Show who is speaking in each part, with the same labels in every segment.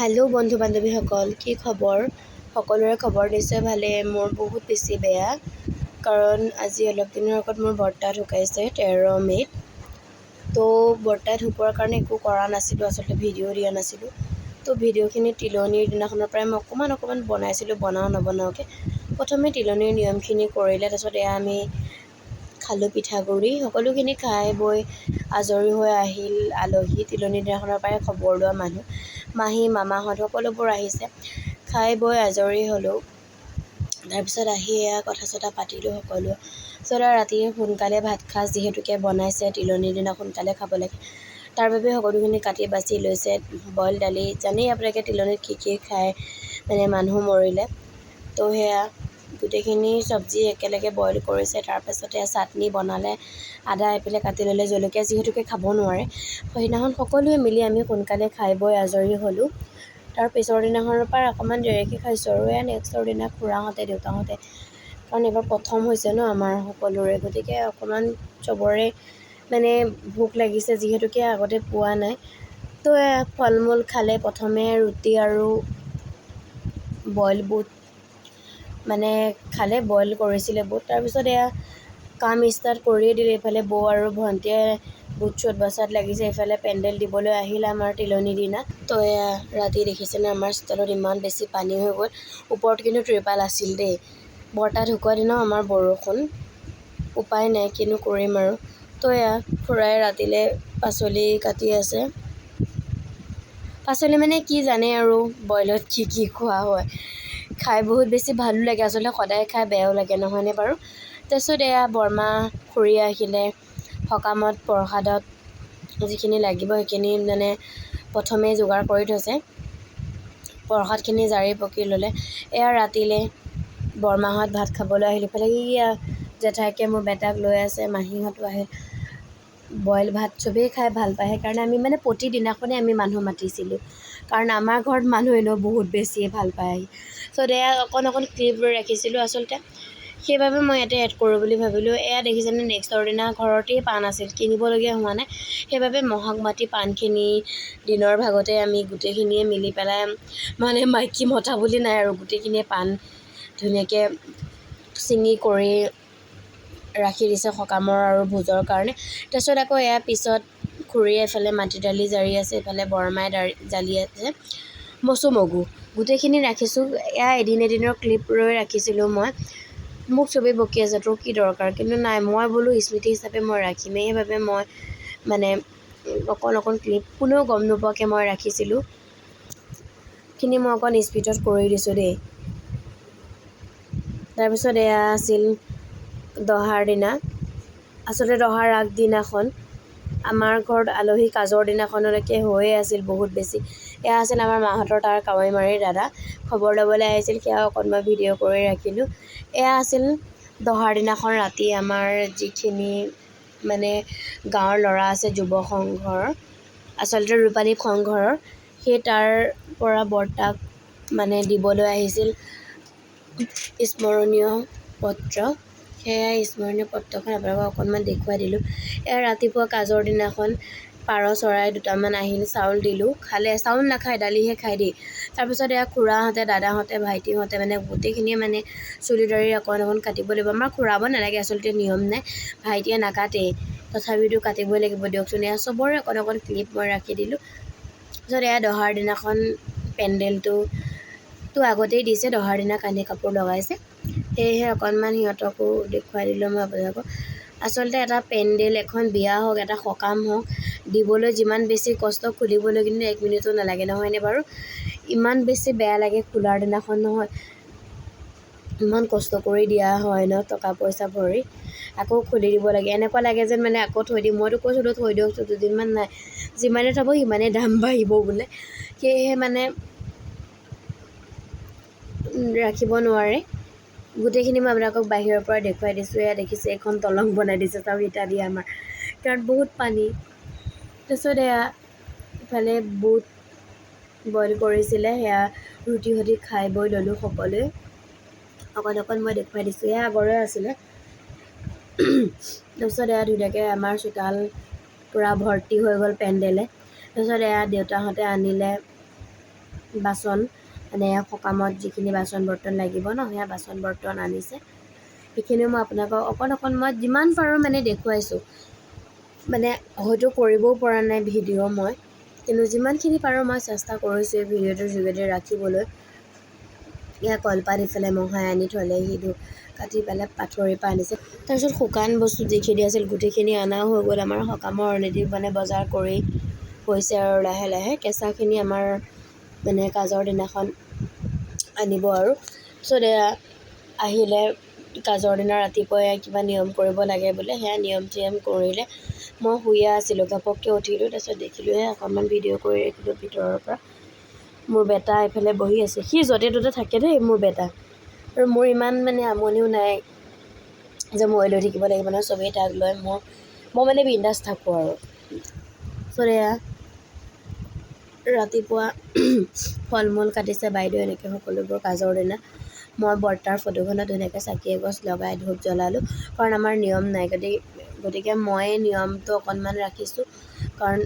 Speaker 1: Hello বন্ধু বান্ধৱীসকল কি খবৰ? সকলোৰে খবৰ নিশ্চয় ভালেই মোৰ বহুত বেছি বেয়া কাৰণ আজি অলপ দিনৰ আগত মোৰ বৰ্তা ঢুকাইছে তেৰ মে'ত। তো বৰ্তা ঢুকোৱাৰ কাৰণে একো কৰা নাছিলোঁ আচলতে ভিডিঅ' দিয়া নাছিলোঁ। তো ভিডিঅ'খিনি তিলনিৰ দিনাখনৰ পৰাই মই অকণমান অকণমান বনাইছিলোঁ বনাওঁ নবনাওকৈ। প্ৰথমে তিলনিৰ নিয়মখিনি কৰিলে তাৰপিছত এয়া আমি খালোঁ পিঠাগুড়ি। সকলোখিনি খাই বৈ আজৰি হৈ আহিল আলহী। তিলনিৰ দিনাখনৰ পৰাই খবৰ লোৱা মানুহ। মাহী মামাহঁত সকলোবোৰ আহিছে। খাই বৈ আজৰি হ'লোঁ। তাৰপিছত আহি এয়া কথা চথা পাতিলোঁ সকলোৱে। তাৰপিছত আৰু ৰাতি সোনকালে ভাত সাজ যিহেতুকে বনাইছে তিলনিৰ দিনা সোনকালে খাব লাগে তাৰ বাবে সকলোখিনি কাটি বাছি লৈছে বইল দালি। জানেই আপোনালোকে তিলনিত কি কি খায় মানে মানুহ মৰিলে। তো সেয়া গোটেইখিনি চব্জি একেলগে বইল কৰিছে তাৰপাছতে চাটনি বনালে আদা এপিলে কাটি ল'লে জলকীয়া যিহেতুকে খাব নোৱাৰে। সেইদিনাখন সকলোৱে মিলি আমি সোনকালে খাই বৈ আজৰি হ'লোঁ। তাৰ পিছৰ দিনাখনৰ পৰা অকণমান দেৰিকৈ খাইছোঁ আৰু এয়া নেক্সটৰ দিনা খুৰাহঁতে দেউতাহঁতে। কাৰণ এইবাৰ প্ৰথম হৈছে ন আমাৰ সকলোৰে। গতিকে অকণমান চবৰে মানে ভোক লাগিছে যিহেতুকে আগতে পোৱা নাই। তো ফল মূল খালে প্ৰথমে ৰুটি আৰু বইল বুট। মানে খালে বইল কৰিছিলে বুট তাৰপিছত এয়া কাম ষ্টাৰ্ট কৰিয়ে দিলে। এইফালে বৌ আৰু ভণ্টিয়ে বুট চুট বচাত লাগিছে। এইফালে পেণ্ডেল দিবলৈ আহিল আমাৰ তিলনি দিনা। তো এয়া ৰাতি দেখিছেনে আমাৰ চোতালত ইমান বেছি পানী হৈ গ'ল। ওপৰত কিন্তু ত্ৰিপাল আছিল দেই। বৰ্তা ঢুকোৱা দিনাও আমাৰ বৰষুণ। উপায় নাই কিনো কৰিম আৰু। তো এয়া খুৰাই ৰাতিলৈ পাচলি কাটি আছে। পাচলি মানে কি জানে আৰু বইলত কি কি খোৱা হয়। খাই বহুত বেছি ভালো লাগে আচলতে সদায় খাই বেয়াও লাগে নহয়নে বাৰু? তাৰপিছত এয়া বৰমা খুৰী আহিলে সকামত প্ৰসাদত যিখিনি লাগিব সেইখিনি মানে প্ৰথমেই যোগাৰ কৰি থৈছে। প্ৰসাদখিনি জাৰি পকি ল'লে। এয়া ৰাতিলৈ বৰমাহঁত ভাত খাবলৈ আহিল। ইফালে ইয়া জেঠাইকে মোৰ বেটাক লৈ আছে মাহীহঁতো আহিল বইল ভাত চবেই খাই ভাল পায়। সেইকাৰণে আমি মানে প্ৰতিদিনাখনেই আমি মানুহ মাতিছিলোঁ। কাৰণ আমাৰ ঘৰত মানুহ এনেও বহুত বেছিয়ে ভাল পায়। আহি এয়া অকণ অকণ ক্লিপ ৰাখিছিলোঁ আচলতে। সেইবাবে মই ইয়াতে এড কৰোঁ বুলি ভাবিলোঁ। এয়া দেখিছেনে নেক্সটৰ দিনা ঘৰতেই পাণ আছিল কিনিবলগীয়া হোৱা নাই। সেইবাবে মহক মাতি পাণখিনি দিনৰ ভাগতে আমি গোটেইখিনিয়ে মিলি পেলাই মানে মাইকী মতা বুলি নাই আৰু গোটেইখিনিয়ে পাণ ধুনীয়াকৈ ছিঙি কৰি ৰাখি দিছে সকামৰ আৰু ভোজৰ কাৰণে। তাৰপিছত আকৌ এয়া পিছত খুৰীয়ে এফালে মাটি দালি জাৰি আছে এইফালে বৰমাই দাৰি জালি আছে। মচুমগু গোটেইখিনি ৰাখিছোঁ। এয়া এদিন এদিনৰ ক্লিপ লৈ ৰাখিছিলোঁ মই। মোক চবেই বকি আছে তোৰ কি দৰকাৰ? কিন্তু নাই মই বোলো স্মৃতি হিচাপে মই ৰাখিমেই। সেইবাবে মই মানে অকণ অকণ ক্লিপ কোনেও গম নোপোৱাকৈ মই ৰাখিছিলোঁ। খিনি মই অকণ স্পীডত কৰি দিছোঁ দেই। তাৰপিছত এয়া আছিল দহাৰ দিনা। আচলতে দহাৰ আগদিনাখন। আমাৰ ঘৰত আলহী কাজৰ দিনাখনলৈকে হৈয়ে আছিল বহুত বেছি। এয়া আছিল আমাৰ মাহঁতৰ তাৰ কাৱৈমাৰীৰ দাদা। খবৰ ল'বলৈ আহিছিল সেয়া অকণমান ভিডিঅ' কৰি ৰাখিলোঁ। এয়া আছিল দহাৰ দিনাখন ৰাতি আমাৰ যিখিনি মানে গাঁৱৰ ল'ৰা আছে যুৱ সংঘৰ আচলতে ৰূপালী সংঘৰৰ সেই তাৰ পৰা বৰ্তাক মানে দিবলৈ আহিছিল স্মৰণীয় পত্ৰ। সেয়াই স্মৰণীয় পত্ৰখন আপোনালোকক অকণমান দেখুৱাই দিলোঁ। এয়া ৰাতিপুৱা কাজৰ দিনাখন পাৰ চৰাই দুটামান আহিল চাউল দিলোঁ খালে চাউল নাখায় দালিহে খাই দেই। তাৰপিছত এয়া খুৰাহঁতে দাদাহঁতে ভাইটিহঁতে মানে গোটেইখিনিয়ে মানে চুলি দাড়ি অকণ অকণ কাটিব লাগিব। আমাৰ খুৰাব নালাগে আচলতে নিয়ম নাই। ভাইটিয়ে নাকাটেই তথাপিতো কাটিবই লাগিব দিয়কচোন। এয়া চবৰে অকণ অকণ ক্লিপ মই ৰাখি দিলোঁ। তাৰপিছত এয়া দহাৰ দিনাখন পেণ্ডেলটো তো আগতেই দিছে দহাৰ দিনা কানি কাপোৰ লগাইছে। সেয়েহে অকণমান সিহঁতকো দেখুৱাই দিলোঁ মই আপোনালোকক। আচলতে এটা পেণ্ডেল এখন বিয়া হওক এটা সকাম হওক দিবলৈ যিমান বেছি কষ্ট খুলিবলৈ কিন্তু এক মিনিটো নালাগে নহয়নে বাৰু? ইমান বেছি বেয়া লাগে খোলাৰ দিনাখন নহয়। ইমান কষ্ট কৰি দিয়া হয় ন টকা পইচা ভৰি। আকৌ খুলি দিব লাগে। এনেকুৱা লাগে যেন মানে আকৌ থৈ দিম। মইতো কৈছিলোঁ থৈ দিয়কচোন দুদিনমান নাই। যিমানে থ'ব সিমানে দাম বাঢ়িব বোলে। সেয়েহে মানে ৰাখিব নোৱাৰে। গোটেইখিনি মই আপোনালোকক বাহিৰৰ পৰা দেখুৱাই দিছোঁ। এয়া দেখিছে এখন দলং বনাই দিছে চাওক ইটা দি আমাৰ। কাৰণ বহুত পানী। তাৰপিছত এয়া ইফালে বুট বইল কৰিছিলে সেয়া ৰুটি সৈতে খাই বৈ ল'লোঁ সকলোৱে। অকণ অকণ মই দেখুৱাই দিছোঁ এয়া আগৰে আছিলে। তাৰপিছত এয়া ধুনীয়াকৈ আমাৰ চোতাল পূৰা ভৰ্তি হৈ গ'ল পেণ্ডেলে। তাৰপিছত এয়া দেউতাহঁতে আনিলে বাচন। মানে সকামত যিখিনি বাচন বৰ্তন লাগিব ন সেয়া বাচন বৰ্তন আনিছে। সেইখিনিও মই আপোনালোকক অকণ অকণ মই যিমান পাৰোঁ মানে দেখুৱাইছোঁ। মানে হয়তো কৰিবও পৰা নাই ভিডিঅ' মই কিন্তু যিমানখিনি পাৰোঁ মই চেষ্টা কৰিছোঁ এই ভিডিঅ'টোৰ যোগেদি ৰাখিবলৈ। এয়া কলপাত ইফালে মহাই আনি থ'লেহি ধূপ কাটি পেলাই পাথৰিৰ পৰা আনিছে। তাৰপিছত শুকান বস্তু যিখিনি আছিল গোটেইখিনি অনাও হৈ গ'ল। আমাৰ সকামৰ অলৰেডি মানে বজাৰ কৰি হৈছে আৰু লাহে লাহে। কেঁচাখিনি আমাৰ মানে কাজৰ দিনাখন আনিব আৰু। তাৰপিছত এয়া আহিলে কাজৰ দিনা ৰাতিপুৱাই কিবা নিয়ম কৰিব লাগে বোলে সেয়া নিয়ম চিয়ম কৰিলে মই শুইয়ে আছিলোঁ ঘপককৈ উঠিলোঁ তাৰপিছত দেখিলোঁহে অকণমান ভিডিঅ' কৰি ৰাখিলোঁ ভিতৰৰ পৰা। মোৰ বেটা এইফালে বহি আছে সি য'তে ত'তে থাকে দেই মোৰ বেটা। আৰু মোৰ ইমান মানে আমনিও নাই যে মই লৈ থাকিব লাগিব নহয় চবেই তাক লয় মোৰ মই মানে বিন্দাছ থাকোঁ আৰু। তাৰপিছত এয়া ৰাতিপুৱা ফল মূল কাটিছে বাইদেউ এনেকৈ সকলোবোৰ কাজৰ দিনা। মই বৰ্তাৰ ফটোখনত ধুনীয়াকৈ চাকি এগছ লগাই ধূপ জ্বলালোঁ কাৰণ আমাৰ নিয়ম নাই। গতিকে গতিকে ময়ে নিয়মটো অকণমান ৰাখিছোঁ কাৰণ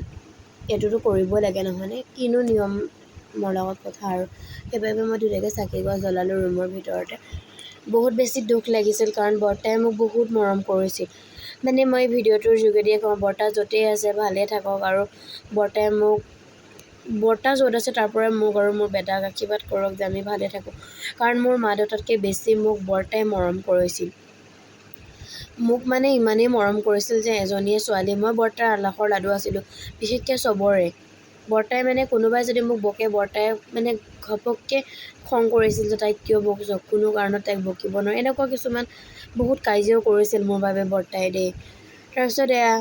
Speaker 1: এইটোতো কৰিবই লাগে নহয়নে? কিনো নিয়মৰ লগত কথা আৰু। সেইবাবে মই ধুনীয়াকৈ চাকি এগছ জ্বলালোঁ ৰুমৰ ভিতৰতে। বহুত বেছি দুখ লাগিছিল কাৰণ বৰ্তাই মোক বহুত মৰম কৰিছিল। মানে মই ভিডিঅ'টোৰ যোগেদিয়ে কওঁ বৰ্তা য'তেই আছে ভালে থাকক আৰু বৰ্তাই মোক বৰ্তা য'ত আছে তাৰ পৰাই মোক আৰু মোৰ বেটাক আশীৰ্বাদ কৰক যে আমি ভালে থাকোঁ। কাৰণ মোৰ মা দেউতাতকৈ বেছি মোক বৰ্তাই মৰম কৰিছিল। মোক মানে ইমানেই মৰম কৰিছিল যে এজনীয়ে ছোৱালী মই বৰ্তাৰ আলাসৰ লাডু আছিলোঁ বিশেষকৈ চবৰে। বৰ্তাই মানে কোনোবাই যদি মোক বকে বৰ্তাই মানে ঘপককৈ খং কৰিছিল যে তাইক কিয় বকিছ কোনো কাৰণত তাইক বকিব নোৱাৰে এনেকুৱা কিছুমান বহুত কাজিয়াও কৰিছিল মোৰ বাবে বৰ্তাই দেই। তাৰপিছত এয়া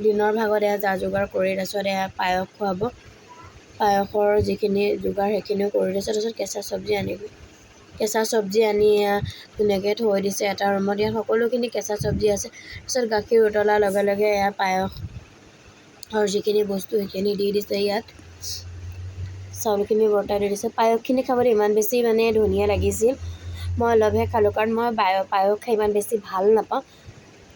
Speaker 1: দিনৰ ভাগত এয়া যা যোগাৰ কৰি তাৰপিছত এয়া পায়স খুৱাব। পায়সৰ যিখিনি যোগাৰ সেইখিনিও কৰি দিছে তাৰপিছত কেঁচা চব্জি আনিলোঁ কেঁচা চব্জি আনি ধুনীয়াকৈ থৈ দিছে এটা ৰুমত ইয়াত সকলোখিনি কেঁচা চব্জি আছে। তাৰপিছত গাখীৰ উতলাৰ লগে লগে এয়া পায়সৰ যিখিনি বস্তু সেইখিনি দি দিছে ইয়াত। চাউলখিনি বৰ্তাই দি দিছে। পায়সখিনি খাবলৈ ইমান বেছি মানে ধুনীয়া লাগিছিল। মই অলপহে খালোঁ কাৰণ মই পায়স খাই ইমান বেছি ভাল নাপাওঁ।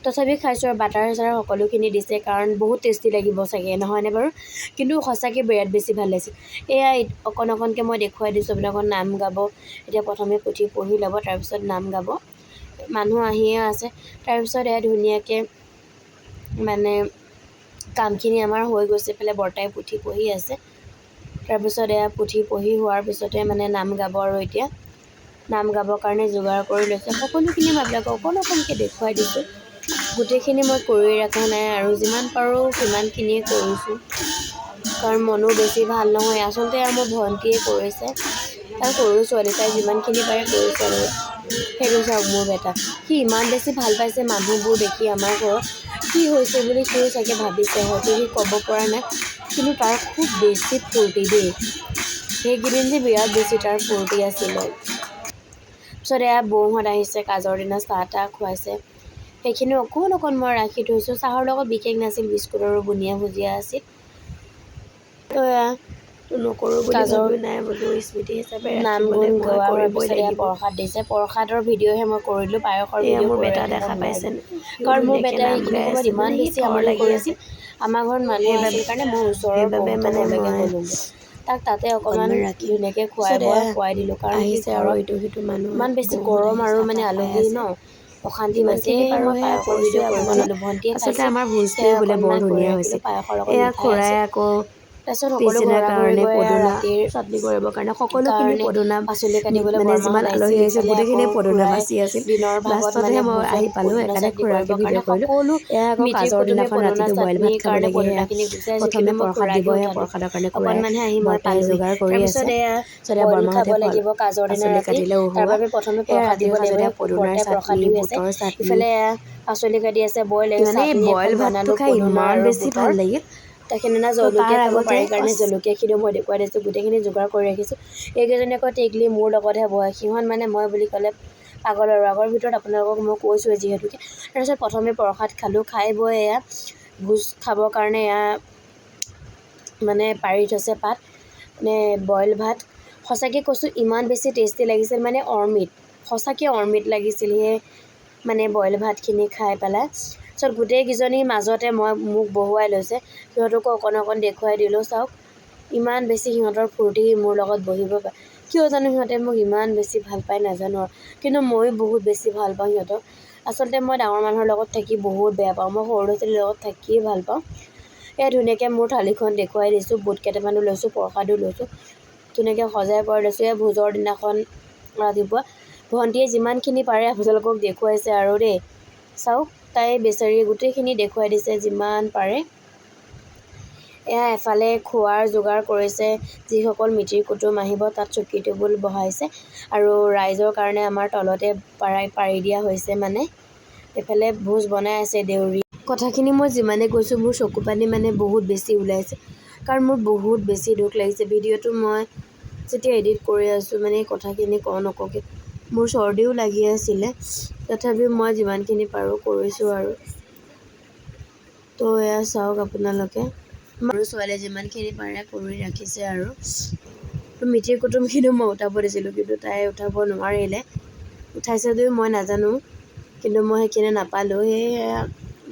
Speaker 1: তথাপি খাইছোঁ আৰু বাটাৰ চাটাৰ সকলোখিনি দিছে কাৰণ বহুত টেষ্টি লাগিব চাগে নহয়নে বাৰু? কিন্তু সঁচাকৈ বিৰাট বেছি ভাল লাগিছিল এয়া অকণ অকণকৈ মই দেখুৱাই দিছোঁ আপোনালোকক নাম গাব। এতিয়া প্ৰথমে পুথি পঢ়ি ল'ব তাৰপিছত নাম গাব। মানুহ আহিয়ে আছে। তাৰপিছত এয়া ধুনীয়াকৈ মানে কামখিনি আমাৰ হৈ গৈছে এইফালে বৰ্তাই পুথি পঢ়ি আছে। তাৰপিছত এয়া পুথি পঢ়ি হোৱাৰ পিছতে মানে নাম গাব আৰু এতিয়া। নাম গাবৰ কাৰণে যোগাৰ কৰি লৈছে। সকলোখিনি মই আপোনালোকক অকণ অকণকৈ দেখুৱাই দিছোঁ। গোটেইখিনি মই কৰি ৰখা নাই আৰু যিমান পাৰোঁ সিমানখিনিয়ে কৰিছোঁ। কাৰণ মনো বেছি ভাল নহয়। আচলতে আৰু মোৰ ভণ্টীয়ে কৰিছে। তাই সৰু ছোৱালী তাই যিমানখিনি পাৰে কৰিছে আৰু। সেইটো চাওক মোৰ বেটা। সি ইমান বেছি ভাল পাইছে মানুহবোৰ দেখি আমাৰ ঘৰত। কি হৈছে বুলি সিও চাগে ভাবিছে হয়তো সি ক'ব পৰা নাই। কিন্তু তাৰ খুব বেছি ফূৰ্তি দেই। সেইকেইদিন যে বিৰাট বেছি তাৰ ফূৰ্তি আছিলে। তাৰপিছত এয়া বৌহঁত আহিছে কাজৰ দিনা চাহ তাহ খুৱাইছে। সেইখিনি অকণ অকণ মই ৰাখি থৈছোঁ। চাহৰ লগত বিশেষ নাছিল বিস্কুট আৰু বুনিয়া ভুজিয়া আছিল। নাম গুণ গোৱা প্ৰসাদ দিছে। প্ৰসাদৰ ভিডিঅ'হে মই কৰিলোঁ পায়সৰ ভিডিঅ' মোৰ বেটা দেখা পাইছে। কাৰণ মোৰ বেটাই এইখিনি সময়ত ইমান বেছি আমনি কৰিছিল আমাৰ ঘৰত মানুহ আছিল কাৰণে মোৰ ওচৰৰ বাবে মানে তাক তাতে অকণমান ধুনীয়াকৈ খুৱাই বোৱাই খুৱাই দিলোঁ। কাৰণ আহিছে আৰু ইটো সিটো মানুহ ইমান বেছি গৰম আৰু মানে আলহী ন। অশান্তি পাইছে মই আচলতে আমাৰ ভোজটোৱে বোলে বৰ ধুনীয়া হৈছে। এয়া খুৰাই আকৌ তাৰপিছত পিছদিনাৰ কাৰণে পদুনা চাটনি কৰিবৰ কাৰণে সকলোখিনি পদুনা পাচলি কাটিবলৈ মানে যিমান আলহী আহিছে গোটেইখিনি পদুনা বাচি আছিল। দিনৰ লাষ্টতহে মই আহি পালোঁ সেইকাৰণে খুৰাকে ভিডিঅ' কৰিলোঁ এয়া আকৌ কাজৰ দিনাখন ৰাতিটো বইল ভাত খাব লাগে প্ৰথমে প্ৰসাদ দিব সেয়া প্ৰসাদৰ কাৰণে অকণমানহে আহি মই পাই যোগাৰ কৰি আছে। তাৰপিছতে বৰমাহঁতে লাগিব কাজৰ দিনা কাটিলে তাৰ বাবে প্ৰথমে প্ৰসাদ দিব লাগিব। পদুনাৰ চাটনি বুটৰ চাটনি। ইফালে পাচলি কাটি আছে বইল মানে বইল ভাতটো খাই ইমান বেছি ভাল লাগিল সেইদিনা জলকীয়া খাব পাৰি কাৰণে জলকীয়াখিনিও মই দেখুৱাই দিছোঁ গোটেইখিনি যোগাৰ কৰি ৰাখিছোঁ। এইকেইজনী আকৌ টেকলি মোৰ লগতহে বহে। সিহঁত মানে মই বুলি ক'লে পাগল আৰু। আগৰ ভিতৰত আপোনালোকক মই কৈছোঁৱে যিহেতুকে। তাৰপিছত প্ৰথমে প্ৰসাদ খালোঁ খাই বৈ এয়া ভোজ খাবৰ কাৰণে এয়া মানে পাৰি থৈছে পাত মানে বইল ভাত। সঁচাকৈ কৈছোঁ ইমান বেছি টেষ্টি লাগিছিল। মানে অৰ্মিত সঁচাকৈ অৰ্মিত লাগিছিল। সেই মানে বইল ভাতখিনি খাই পেলাই তাৰপিছত গোটেইকেইজনীৰ মাজতে মই মোক বহুৱাই লৈছে। সিহঁতকো অকণ অকণ দেখুৱাই দিলোঁ চাওক ইমান বেছি সিহঁতৰ ফূৰ্তি মোৰ লগত বহিব পাৰে। কিয় জানো সিহঁতে মোক ইমান বেছি ভাল পায় নাজানো আৰু। কিন্তু ময়ো বহুত বেছি ভাল পাওঁ সিহঁতক। আচলতে মই ডাঙৰ মানুহৰ লগত থাকি বহুত বেয়া পাওঁ। মই সৰু ল'ৰা ছোৱালীৰ লগত থাকিয়ে ভাল পাওঁ। এয়া ধুনীয়াকৈ মোৰ থালিখন দেখুৱাই দিছোঁ বুট কেইটামানো লৈছোঁ প্ৰসাদো লৈছোঁ ধুনীয়াকৈ সজাই পৰাই লৈছোঁ। এই ভোজৰ দিনাখন ৰাতিপুৱা ভণ্টিয়ে যিমানখিনি পাৰে আপোনালোকক দেখুৱাইছে আৰু দেই। চাওক তাই বেচাৰী গোটেইখিনি দেখুৱাই দিছে যিমান পাৰে। এয়া এফালে খোৱাৰ যোগাৰ কৰিছে যিসকল মিতিৰ কুটুম আহিব তাত চকী টেবুল বহাইছে আৰু ৰাইজৰ কাৰণে আমাৰ তলতে পাৰাই পাৰি দিয়া হৈছে মানে। এফালে ভোজ বনাই আছে দেউৰী। কথাখিনি মই যিমানে কৈছোঁ মোৰ চকু পানী মানে বহুত বেছি ওলাইছে। কাৰণ মোৰ বহুত বেছি দুখ লাগিছে। ভিডিঅ'টো মই যেতিয়া এডিট কৰি আছোঁ মানে কথাখিনি কওঁ নকওঁকৈ মোৰ চৰ্দিও লাগি আছিলে। তথাপিও মই যিমানখিনি পাৰোঁ কৰিছোঁ আৰু। তো এয়া চাওক আপোনালোকে। সৰু ছোৱালীয়ে যিমানখিনি পাৰে কৰি ৰাখিছে আৰু। মিতিৰ কুটুমখিনিও মই উঠাব দিছিলোঁ কিন্তু তাই উঠাব নোৱাৰিলে। উঠাইছে যদিও মই নাজানো কিন্তু মই সেইখিনি নাপালোঁ। সেয়ে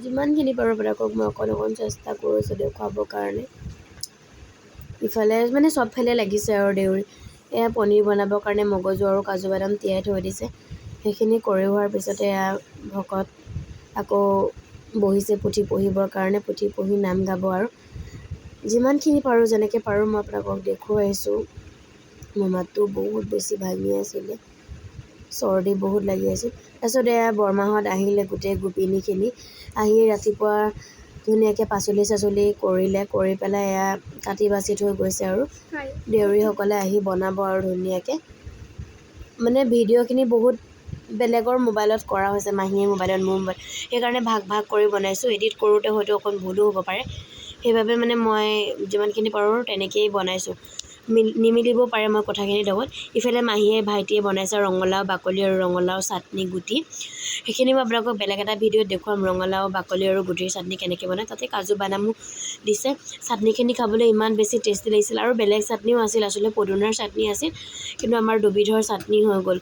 Speaker 1: যিমানখিনি পাৰোঁ আপোনালোকক মই অকণ অকণ চেষ্টা কৰিছোঁ দেখুৱাবৰ কাৰণে। ইফালে মানে চবফালে লাগিছে আৰু দেউৰী। এয়া পনীৰ বনাবৰ কাৰণে মগজু আৰু কাজু বাদাম তিয়াই থৈ দিছে। সেইখিনি কৰি হোৱাৰ পিছতে এয়া ভকত আকৌ বহিছে পুথি পঢ়িবৰ কাৰণে পুথি পঢ়ি নাম গাব আৰু যিমানখিনি পাৰোঁ যেনেকৈ পাৰোঁ মই আপোনালোকক দেখুৱাইছোঁ মোৰ মাতটো বহুত বেছি ভাঙি আছিলে। চৰ্দি বহুত লাগি আছিল। তাৰপিছত এয়া বৰমাহঁত আহিলে গোটেই গোপিনীখিনি। আহি ৰাতিপুৱা ধুনীয়াকৈ পাচলি চাচলি কৰিলে কৰি পেলাই এয়া কাটি বাচি থৈ গৈছে আৰু। দেউৰীসকলে আহি বনাব আৰু ধুনীয়াকৈ। মানে ভিডিঅ'খিনি বহুত বেলেগৰ মোবাইলত কৰা হৈছে মাহীৰ মোবাইলত মোৰ মোবাইল সেইকাৰণে ভাগ ভাগ কৰি বনাইছোঁ এডিট কৰোঁতে হয়তো অকণ ভুলো হ'ব পাৰে। সেইবাবে মানে মই যিমানখিনি পাৰোঁ তেনেকৈয়ে বনাইছোঁ। মিল নিমিলিবও পাৰে মই কথাখিনিৰ লগত। ইফালে মাহীয়ে ভাইটিয়ে বনাইছে ৰঙালাও বাকলি আৰু ৰঙালাও চাটনি গুটি। সেইখিনি মই আপোনালোকক বেলেগ এটা ভিডিঅ'ত দেখুৱাম ৰঙালাও বাকলি আৰু গুটিৰ চাটনি কেনেকৈ বনায়। তাতে কাজু বাদামো দিছে। চাটনিখিনি খাবলৈ ইমান বেছি টেষ্টি লাগিছিল আৰু বেলেগ চাটনিও আছিল আচলতে পদুনাৰ চাটনি আছিল কিন্তু আমাৰ দুবিধৰ চাটনি হৈ গ'ল।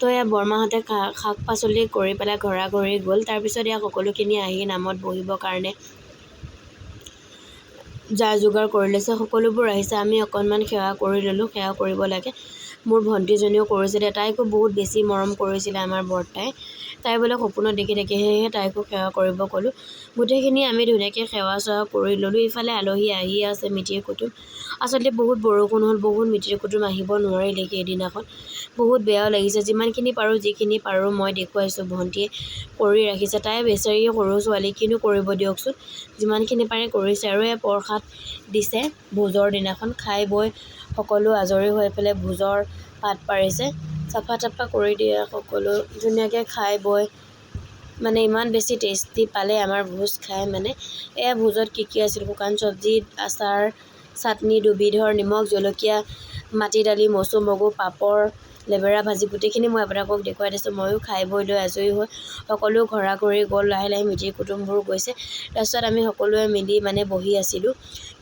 Speaker 1: তো এয়া বৰমাহঁতে শাক পাচলি কৰি পেলাই ঘৰা ঘৰি গ'ল। তাৰপিছত এয়া সকলোখিনি আহি নামত বহিবৰ কাৰণে যা যোগাৰ কৰি লৈছে সকলোবোৰ আহিছে। আমি অকণমান সেৱা কৰি ল'লোঁ সেৱা কৰিব লাগে। মোৰ ভণ্টিজনীও কৰিছিলে তাইকো বহুত বেছি মৰম কৰিছিলে আমাৰ বৰ্তাই। তাই বোলে সপোনত দেখি দেখি সেয়েহে তাইকো সেৱা কৰিব ক'লোঁ। গোটেইখিনি আমি ধুনীয়াকৈ সেৱা চেৱা কৰি ল'লোঁ ইফালে আলহী আহি আছে মিতিৰ কুটুম। আচলতে বহুত বৰষুণ হ'ল বহুত মিতিৰ কুটুম আহিব নোৱাৰিলে সেইদিনাখন। বহুত বেয়াও লাগিছে যিমানখিনি পাৰোঁ যিখিনি পাৰোঁ মই দেখুৱাইছোঁ ভণ্টিয়ে কৰি ৰাখিছে। তাই বেচাৰী সৰু ছোৱালী কিনো কৰিব দিয়কচোন? যিমানখিনি পাৰে কৰিছে আৰু এই প্ৰসাদ দিছে। ভোজৰ দিনাখন খাই বৈ সকলো আজৰি হৈ পেলাই ভোজৰ পাত পাৰিছে চাফা তাফা কৰি দিয়ে সকলো ধুনীয়াকৈ খাই বৈ মানে ইমান বেছি টেষ্টি পালে আমাৰ ভোজ খাই মানে। এয়া ভোজত কি কি আছিল শুকান চব্জি আচাৰ চাটনি দুবিধৰ নিমখ জলকীয়া মাটি দালি মচুৰ মগু পাপৰ লেবেৰা ভাজি গোটেইখিনি মই আপোনালোকক দেখুৱাই দিছোঁ। ময়ো খাই বৈ লৈ আজৰি হৈ সকলো ঘৰা ঘৰি গ'ল লাহে লাহে মিতিৰ কুটুমবোৰ গৈছে। তাৰপিছত আমি সকলোৱে মিলি মানে বহি আছিলোঁ।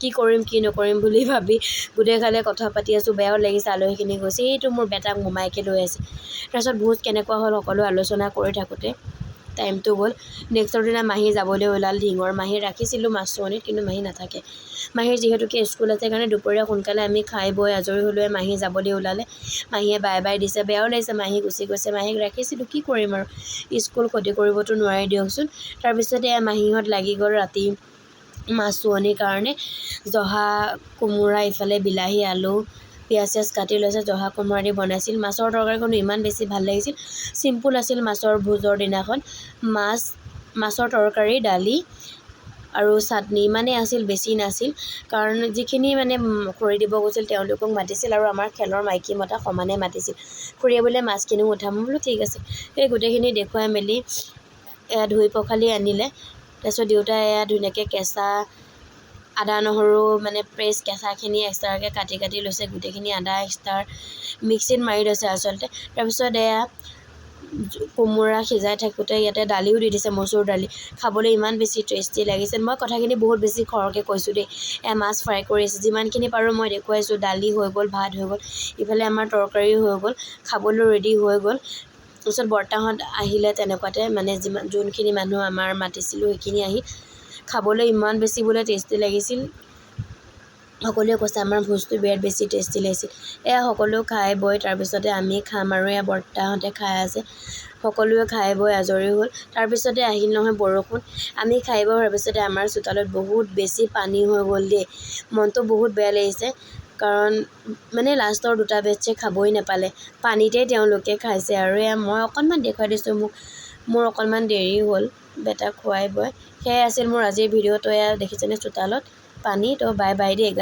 Speaker 1: কি কৰিম কি নকৰিম বুলি ভাবি গোটেইগালে কথা পাতি আছোঁ। বেয়াও লাগিছে আলহীখিনি গৈছে। এইটো মোৰ বেটাক মোমাইকে লৈ আছে। তাৰপিছত ভোজ কেনেকুৱা হ'ল সকলো আলোচনা কৰি থাকোঁতে টাইমটো গ'ল। নেক্সটৰ দিনা মাহী যাবলৈ ওলাল ঢিঙৰ মাহী ৰাখিছিলোঁ মাছৰণিত কিন্তু মাহী নাথাকে। মাহীৰ যিহেতুকে স্কুল আছে কাৰণে দুপৰীয়া সোনকালে আমি খাই বৈ আজৰি হ'লোৱে মাহী যাবলৈ ওলালে। মাহীয়ে বাই বাই দিছে বেয়াও লাগিছে মাহী গুচি গৈছে মাহীক ৰাখিছিলোঁ কি কৰিম আৰু? স্কুল ক্ষতি কৰিবতো নোৱাৰি দিয়কচোন। তাৰপিছতে মাহীহঁত লাগি গ'ল ৰাতি মাছৰণিৰ কাৰণে। জহা কোমোৰা ইফালে বিলাহী আলু পিঁয়াজ চিয়াজ কাটি লৈছে জহা কোমোৰা দি বনাইছিল। মাছৰ তৰকাৰীখনো ইমান বেছি ভাল লাগিছিল। চিম্পুল আছিল মাছৰ ভোজৰ দিনাখন। মাছ মাছৰ তৰকাৰী দালি আৰু চাটনি ইমানেই আছিল বেছি নাছিল। কাৰণ যিখিনি মানে খৰি দিব গৈছিল তেওঁলোকক মাতিছিল আৰু আমাৰ খেলৰ মাইকী মতা সমানে মাতিছিল। খুৰীয়ে বোলে মাছখিনিও উঠাম? বোলো ঠিক আছে। সেই গোটেইখিনি দেখুৱাই মেলি এয়া ধুই পখালি আনিলে। তাৰপিছত দেউতাই এয়া ধুনীয়াকৈ কেঁচা আদা নহৰু মানে পেষ্ট কেঁচাখিনি এক্সট্ৰাকৈ কাটি কাটি লৈছে গোটেইখিনি আদা এক্সট্ৰা মিক্সিত মাৰি লৈছে আচলতে। তাৰপিছত এয়া কোমোৰা সিজাই থাকোঁতে ইয়াতে দালিও দি দিছে মচুৰ দালি। খাবলৈ ইমান বেছি টেষ্টি লাগিছিল মই কথাখিনি বহুত বেছি খৰকৈ কৈছোঁ দেই। এয়া মাছ ফ্ৰাই কৰি আছে। যিমানখিনি পাৰোঁ মই দেখুৱাইছোঁ। দালি হৈ গ'ল ভাত হৈ গ'ল ইফালে আমাৰ তৰকাৰীও হৈ গ'ল খাবলৈ ৰেডি হৈ গ'ল। তাৰপিছত বৰ্তাহঁত আহিলে তেনেকুৱাতে মানে যিমান যোনখিনি মানুহ আমাৰ মাতিছিলোঁ সেইখিনি আহি খাবলৈ ইমান বেছি বোলে টেষ্টি লাগিছিল। সকলোৱে কৈছে আমাৰ ভোজটো বিৰাট বেছি টেষ্টি লাগিছিল। এয়া সকলো খাই বৈ তাৰপিছতে আমি খাম আৰু এয়া বৰ্তাহঁতে খাই আছে। সকলোৱে খাই বৈ আজৰি হ'ল। তাৰপিছতে আহিল নহয় বৰষুণ। আমি খাই বৈ হোৱাৰ পিছতে আমাৰ চোতালত বহুত বেছি পানী হৈ গ'ল দেই। মনটো বহুত বেয়া লাগিছে। কাৰণ মানে লাষ্টৰ দুটা বেটছে খাবই নাপালে। পানীতেই তেওঁলোকে খাইছে আৰু এয়া মই অকণমান দেখুৱাই দিছোঁ মোক। মোৰ অকণমান দেৰি হ'ল। বেটাক খোৱাই বয়। সেয়াই আছিল মোৰ আজিৰ ভিডিঅ'টো। এয়া দেখিছেনে চোতালত? পানী, তো বাই বাই দেই